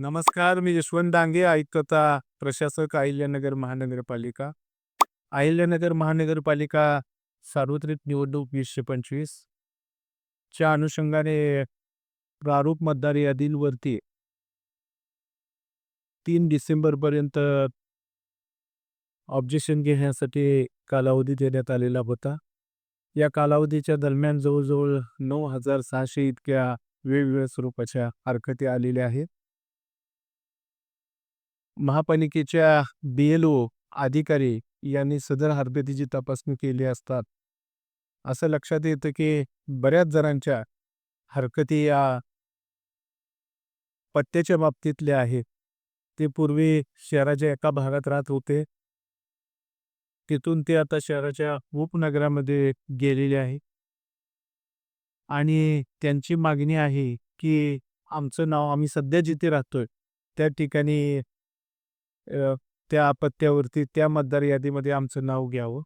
नमस्कार मी यशवंत डांगे ऐकता प्रशासक अहिल्यानगर महानगरपालिका. अहिल्यानगर महानगरपालिका सार्वत्रिक निवडणूक वीसशे पंचवीस च्या अनुषंगाने प्रारूप मतदार यादींवरती तीन डिसेंबरपर्यंत ऑब्जेक्शन घेण्यासाठी कालावधी देण्यात आलेला होता. या कालावधीच्या दरम्यान जवळजवळ नऊ हजार सहाशे इतक्या वेगवेगळ्या स्वरूपाच्या हरकती आलेल्या आहेत. महापालिकेच्या बीएलओ अधिकारी यांनी सदर हरकतीची तपासणी केली असतात. असं लक्षात येतं की बऱ्याच जणांच्या हरकती या पत्त्याच्या बाबतीतल्या आहेत. ते पूर्वी शहराच्या एका भागात राहत होते. तिथून ते आता शहराच्या उपनगरामध्ये गेलेले आहे. आणि त्यांची मागणी आहे की आमचं नाव आम्ही सध्या जिथे राहतोय त्या ठिकाणी त्या पत्त्यावरती त्या मतदार यादीमध्ये आमचं नाव घ्यावं.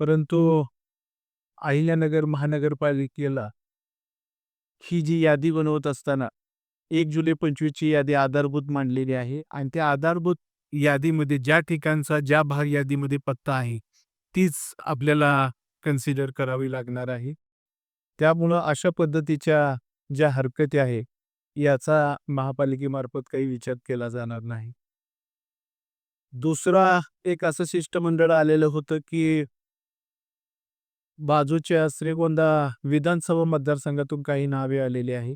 परंतु अहिल्यानगर महानगरपालिकेला ही जी यादी बनवत असताना एक जुलै पंचवीसची यादी आधारभूत मांडलेली आहे आणि त्या आधारभूत यादीमध्ये ज्या ठिकाणचा ज्या भाग यादीमध्ये पत्ता आहे तीच आपल्याला कन्सिडर करावी लागणार आहे. त्यामुळं अशा पद्धतीच्या ज्या हरकती आहे याचा महापालिकेमार्फत काही विचार केला जाणार नाही. दुसरा एक असं शिष्टमंडळ आलेलं होतं की बाजूच्या श्रीगोंदा विधानसभा मतदारसंघातून काही नावे आलेली आहे.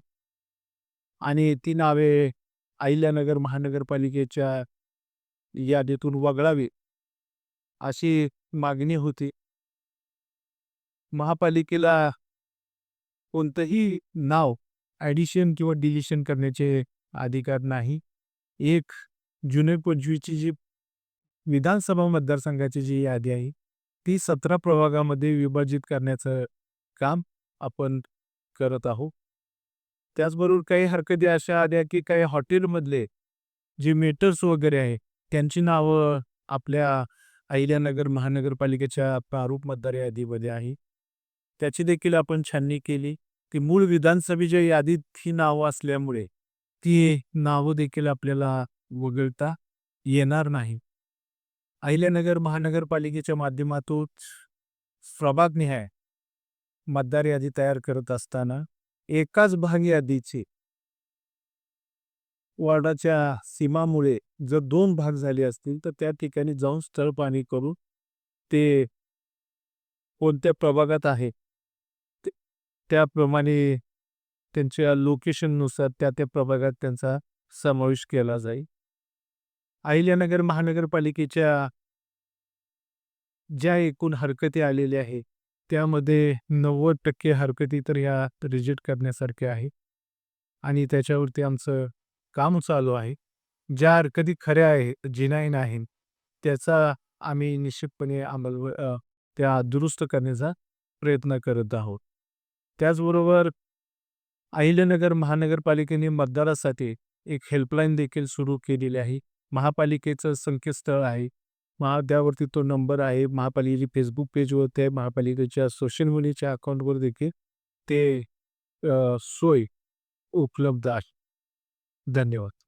आणि ती नावे अहिल्यानगर महानगरपालिकेच्या यादीतून वगळावी अशी मागणी होती. महापालिकेला कोणतंही नाव ॲडिशन किंवा डिलिशन करण्याचे अधिकार नाही. एक जुने पंचवीसची जी विधानसभा मतदारसंघाची जी यादी आहे ती सतरा प्रभागामध्ये विभाजित करण्याचं काम आपण करत आहोत. त्याचबरोबर काही हरकती अशा आल्या की काही हॉटेलमधले जे मेटर्स वगैरे आहे त्यांची नावं आपल्या अहिल्यानगर महानगरपालिकेच्या प्रारूप मतदार यादीमध्ये आहे. त्याची देखील आपण छाननी केली. ती मूळ विधानसभेच्या यादीत ही नावं असल्यामुळे ती नावं देखील आपल्याला वगळता येणार नाही. अहिल्यानगर महानगरपालिकेच्या माध्यमातून प्रभागनिहाय मतदार यादी तयार करत असताना एकाच भाग यादीचे वॉर्डाच्या सीमामुळे जर दोन भाग झाले असतील तर त्या ठिकाणी जाऊन स्थळ पाणी करून ते कोणत्या प्रभागात आहे त्याप्रमाणे त्यांच्या लोकेशननुसार त्या त्या प्रभागात त्यांचा समावेश केला जाईल. अहिल्यानगर महानगरपालिकेच्या ज्या एकूण हरकती आलेल्या आहे त्यामध्ये नव्वद टक्के हरकती तर ह्या रिजेक्ट करण्यासारख्या आहे आणि त्याच्यावरती आमचं काम चालू आहे. ज्या हरकती खऱ्या आहे जिनाईन आहेत त्याचा आम्ही निश्चितपणे अंमल त्या दुरुस्त करण्याचा प्रयत्न करत आहोत. त्याचबरोबर अहिल्यानगर महानगरपालिकेने मतदारासाठी एक हेल्पलाईन देखील सुरू केलेली आहे. महापालिकेचं संकेतस्थळ आहे. महा त्यावरती तो नंबर आहे. महापालिकेची फेसबुक पेजवरती आहे. महापालिकेच्या सोशल मीडियाच्या अकाउंटवर देखील ते सोय उपलब्ध आहे. धन्यवाद.